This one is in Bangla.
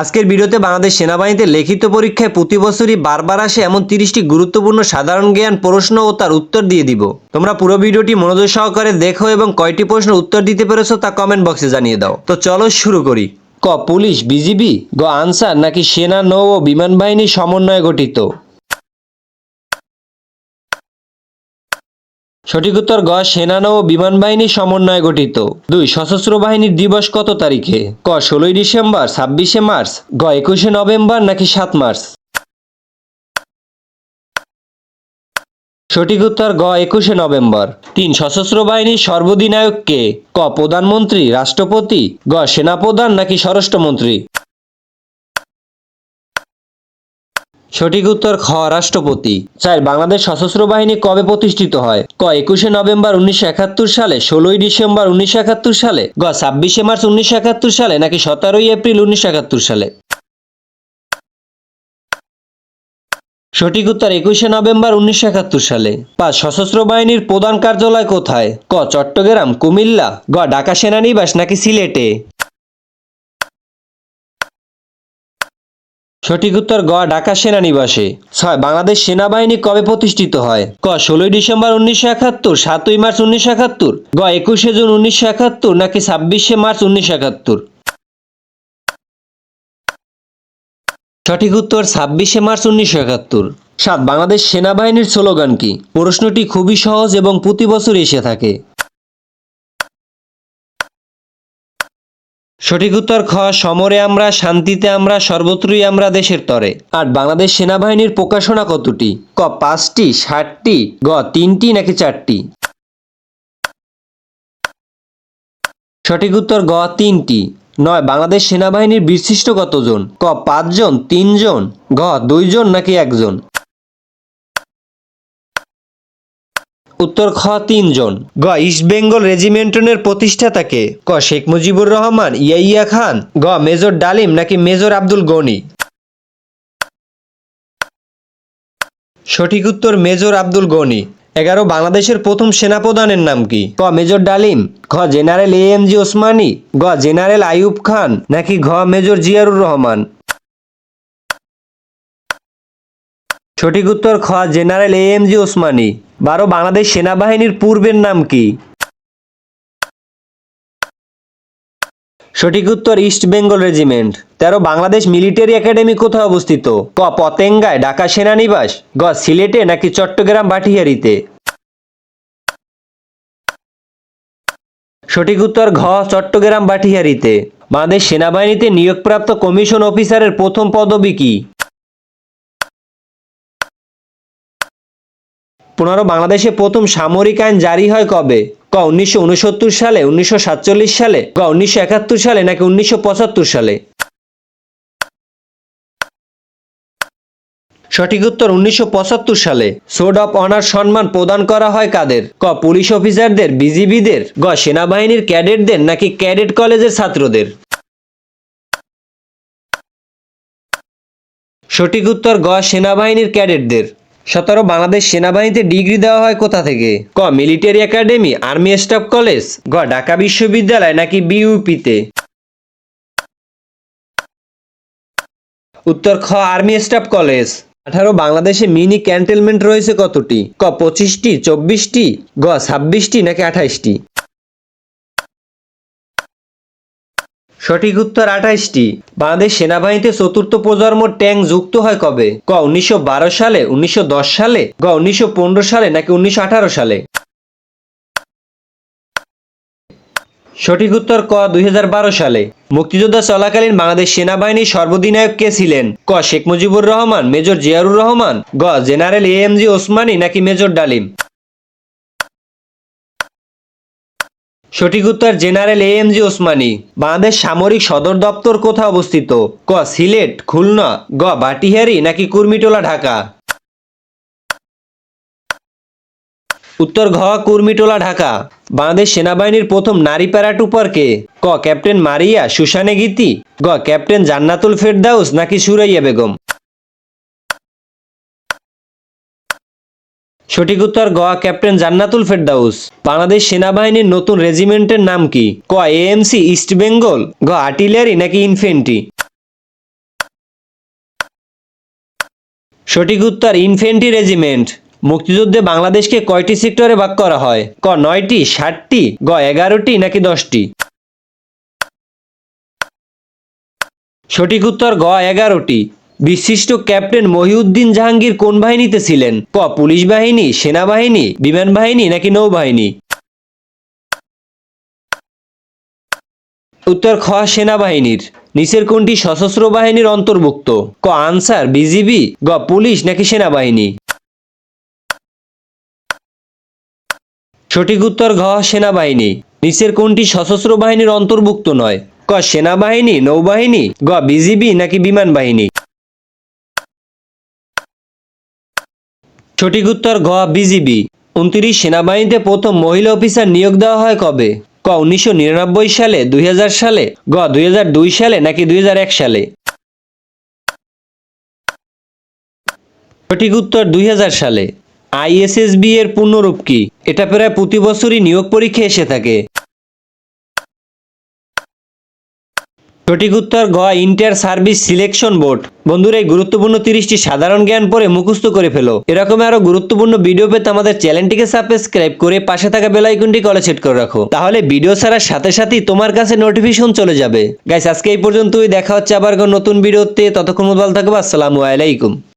আজকের ভিডিওতে বাংলাদেশ সেনাবাহিনীতে লিখিত পরীক্ষায় প্রতি বছরই বারবার আসে এমন তিরিশটি গুরুত্বপূর্ণ সাধারণ জ্ঞান প্রশ্ন ও তার উত্তর দিয়ে দিব। তোমরা পুরো ভিডিওটি মনোযোগ সহকারে দেখো এবং কয়টি প্রশ্ন উত্তর দিতে পেরেছ তা কমেন্ট বক্সে জানিয়ে দাও। তো চলো শুরু করি। ক, পুলিশ, বিজিবি? গ, আনসার নাকি সেনা, নৌ ও বিমান বাহিনী সমন্বয়ে গঠিত? সঠিক উত্তর গ সেনা নৌ ও বিমান বাহিনী সমন্বয়ে গঠিত। দুই, সশস্ত্র বাহিনীর দিবস কত তারিখে? ক, ষোলোই ডিসেম্বর, ছাব্বিশে মার্চ। গ, একুশে নভেম্বর নাকি সাত মার্চ? সঠিক উত্তর গ, একুশে নভেম্বর। তিন, সশস্ত্র বাহিনীর সর্বাধিনায়ক কে? ক, প্রধানমন্ত্রী, রাষ্ট্রপতি। গ, সেনাপ্রধান নাকি স্বরাষ্ট্রমন্ত্রী? সঠিক উত্তর খ, রাষ্ট্রপতি। চার, বাংলাদেশ সশস্ত্র বাহিনী কবে প্রতিষ্ঠিত হয়? ক, একুশে নভেম্বর উনিশশো একাত্তর সালে, ষোলোই ডিসেম্বর উনিশশো একাত্তর সালে, গ, ছাব্বিশে মার্চ উনিশশো একাত্তর সালে, নাকি সতেরোই এপ্রিল উনিশশো একাত্তর সালে? সঠিক উত্তর একুশে নভেম্বর উনিশশো একাত্তর সালে। পাঁচ, সশস্ত্র বাহিনীর প্রধান কার্যালয় কোথায়? ক, চট্টগ্রাম, কুমিল্লা, গ, ঢাকা সেনানিবাস নাকি সিলেটে? সঠিক উত্তর গ ঢাকা সেনানিবাসে। ছয়, বাংলাদেশ সেনাবাহিনী কবে প্রতিষ্ঠিত হয়? ক, ষোলোই ডিসেম্বর উনিশশো একাত্তর, সাতই মার্চ উনিশশো একাত্তর, গ, একুশে জুন উনিশশো একাত্তর, নাকি ছাব্বিশে মার্চ উনিশশো একাত্তর? সঠিক উত্তর ছাব্বিশে মার্চ উনিশশো একাত্তর। সাত, বাংলাদেশ সেনাবাহিনীর স্লোগান কি? প্রশ্নটি খুবই সহজ এবং প্রতি বছর এসে থাকে। সঠিক উত্তর খ, সমরে আমরা, শান্তিতে আমরা, সর্বত্রই আমরা দেশের তরে। আর বাংলাদেশ সেনাবাহিনীর প্রকাশনা কতটি? ক, পাঁচটি, ষাটটি, গ, তিনটি নাকি চারটি? সঠিক উত্তর গ, তিনটি। নয়, বাংলাদেশ সেনাবাহিনীর বিশিষ্ট কতজন? ক, পাঁচজন, তিনজন ঘ দুইজন নাকি একজন? উত্তর খ তিনজন। গ, ইস্ট বেঙ্গল রেজিমেন্টনের প্রতিষ্ঠাতাকে। ক, শেখ মুজিবুর রহমান, ইয়াইয়া খান। গ, মেজর ডালিম নাকি মেজর আব্দুল গনি? সঠিক উত্তর, মেজর আব্দুল গনি। এগারো, বাংলাদেশের প্রথম সেনাপ্রধানের নাম কি? ক, মেজর ডালিম। ঘ, general A M G Osmani. গ, জেনারেল আইয়ুব খান। নাকি ঘ, মেজর জিয়ারুর রহমান? সঠিক উত্তর, খ, general A M G Osmani. বারো, বাংলাদেশ সেনাবাহিনীর পূর্বের নাম কি? সঠিক উত্তর ইস্ট বেঙ্গল রেজিমেন্ট। তেরো, বাংলাদেশ মিলিটারি একাডেমি কোথায় অবস্থিত? ক, পতেঙ্গায়, ঢাকা সেনানিবাস, গ, সিলেটে নাকি চট্টগ্রাম বাটিহারিতে? সঠিক উত্তর ঘ, চট্টগ্রাম বাটিহারিতে। বাংলাদেশ সেনাবাহিনীতে নিয়োগপ্রাপ্ত কমিশন অফিসারের প্রথম পদবি কি? পনেরো, বাংলাদেশে প্রথম সামরিক আইন জারি হয় কবে? ক, উনিশশো উনসত্তর সালে, উনিশশো সাতচল্লিশ সালে ক উনিশশো একাত্তর সালে নাকি উনিশশো পঁচাত্তর সালে? সঠিক উত্তর উনিশশো পঁচাত্তর সালে। সোড অফ অনার সম্মান প্রদান করা হয় কাদের? ক, পুলিশ অফিসারদের, বিজিবিদের, গ, সেনাবাহিনীর ক্যাডেটদের নাকি ক্যাডেট কলেজের ছাত্রদের? সঠিক উত্তর গ, সেনাবাহিনীর ক্যাডেটদের। সতেরো, বাংলাদেশ সেনাবাহিনীতে ডিগ্রি দেওয়া হয় কোথা থেকে? ক, military academy, army staff college, গ, ঢাকা বিশ্ববিদ্যালয় নাকি বিউপিতে উত্তর, খ, আর্মি স্টাফ কলেজ। আঠারো, বাংলাদেশে মিনি ক্যান্টেলমেন্ট রয়েছে কতটি? ক, পঁচিশটি, চব্বিশটি, গ, ছাব্বিশটি নাকি আঠাইশটি? সঠিক উত্তর আঠাইশটি বাংলাদেশ সেনাবাহিনীতে চতুর্থ প্রজন্ম ট্যাঙ্ক যুক্ত হয় কবে? ক, উনিশশো বারো সালে, উনিশশো দশ সালে, গ, উনিশশো পনেরো সালে, নাকি উনিশশো আঠারো সালে? সঠিক উত্তর ক, দুই হাজার বারো সালে। মুক্তিযোদ্ধা চলাকালীন বাংলাদেশ সেনাবাহিনীর সর্বাধিনায়ক কে ছিলেন? ক, শেখ মুজিবুর রহমান, মেজর জিয়ারুর রহমান, গ, general A M G Osmani, নাকি মেজর ডালিম? সঠিক উত্তর general A M G Osmani. Bangladesh সামরিক সদর দপ্তর কোথায় অবস্থিত? ক, সিলেট, খুলনা, গ, বাটিহারি, নাকি কুর্মিটোলা, ঢাকা? উত্তর, ঘ, কুর্মিটোলা, ঢাকা। বাংলাদেশ সেনাবাহিনীর প্রথম নারী প্যারাটুপার কে ক, ক্যাপ্টেন মারিয়া সুসানে গীতি। গ, ক্যাপ্টেন জান্নাতুল ফেরদাউস, নাকি সুরাইয়া বেগম? সঠিক উত্তর গোয়া ক্যাপ্টেন জান্নাতুল ফেরদাউস। বাংলাদেশ সেনাবাহিনীর নতুন রেজিমেন্টের নাম কি? ক এএমসি, ইস্ট বেঙ্গল গ আর্টিলারি নাকি ইনফেন্ট্রি? সঠিক উত্তর, ইনফেন্ট্রি রেজিমেন্ট। মুক্তিযুদ্ধে বাংলাদেশকে কয়টি সেক্টরে ভাগ করা হয়? ক, নয়টি, ষাটটি গ এগারোটি নাকি দশটি? সঠিক উত্তর গ এগারোটি। বিশিষ্ট ক্যাপ্টেন মহিউদ্দিন জাহাঙ্গীর কোন বাহিনীতে ছিলেন? ক, পুলিশ বাহিনী, সেনাবাহিনী, বিমান বাহিনী নাকি নৌবাহিনী? উত্তর, খ, সেনাবাহিনীর। নিচের কোনটি সশস্ত্র বাহিনীর অন্তর্ভুক্ত? ক, আনসার, বিজিবি, গ, পুলিশ নাকি সেনাবাহিনী? সঠিক উত্তর, ঘ, সেনাবাহিনী। নিচের কোনটি সশস্ত্র বাহিনীর অন্তর্ভুক্ত নয়? ক, সেনাবাহিনী, নৌবাহিনী, গ, বিজিবি নাকি বিমান বাহিনী? সঠিক উত্তর ঘ বিজিবি। উনত্রিশ সেনাবাহিনীতে প্রথম মহিলা অফিসার নিয়োগ দেওয়া হয় কবে? ক, উনিশশো নিরানব্বই সালে, দুই হাজার সালে, গ, দুই হাজার দুই সালে, নাকি দুই হাজার এক সালে? সঠিক উত্তর দুই হাজার সালে। আইএসএসবি এর পূর্ণরূপ কি? এটা প্রায় প্রতি বছরই নিয়োগ পরীক্ষা এসে থাকে। সঠিক উত্তর গ ইন্টার সার্ভিস সিলেকশন বোর্ড। বন্ধুরা, এই গুরুত্বপূর্ণ তিরিশটি সাধারণ জ্ঞান পরে মুখস্থ করে ফেলো। এরকম আরও গুরুত্বপূর্ণ ভিডিও পেতে আমাদের চ্যানেলটিকে সাবস্ক্রাইব করে পাশে থাকা বেল আইকনটি কলে সেট করে রাখো। তাহলে ভিডিও ছাড়ার সাথে সাথেই তোমার কাছে নোটিফিকেশন চলে যাবে। গাইস, আজকে এই পর্যন্তই। দেখা হচ্ছে আবার নতুন ভিডিওতে। ততক্ষণ ভালো থাকব আসসালামু আলাইকুম।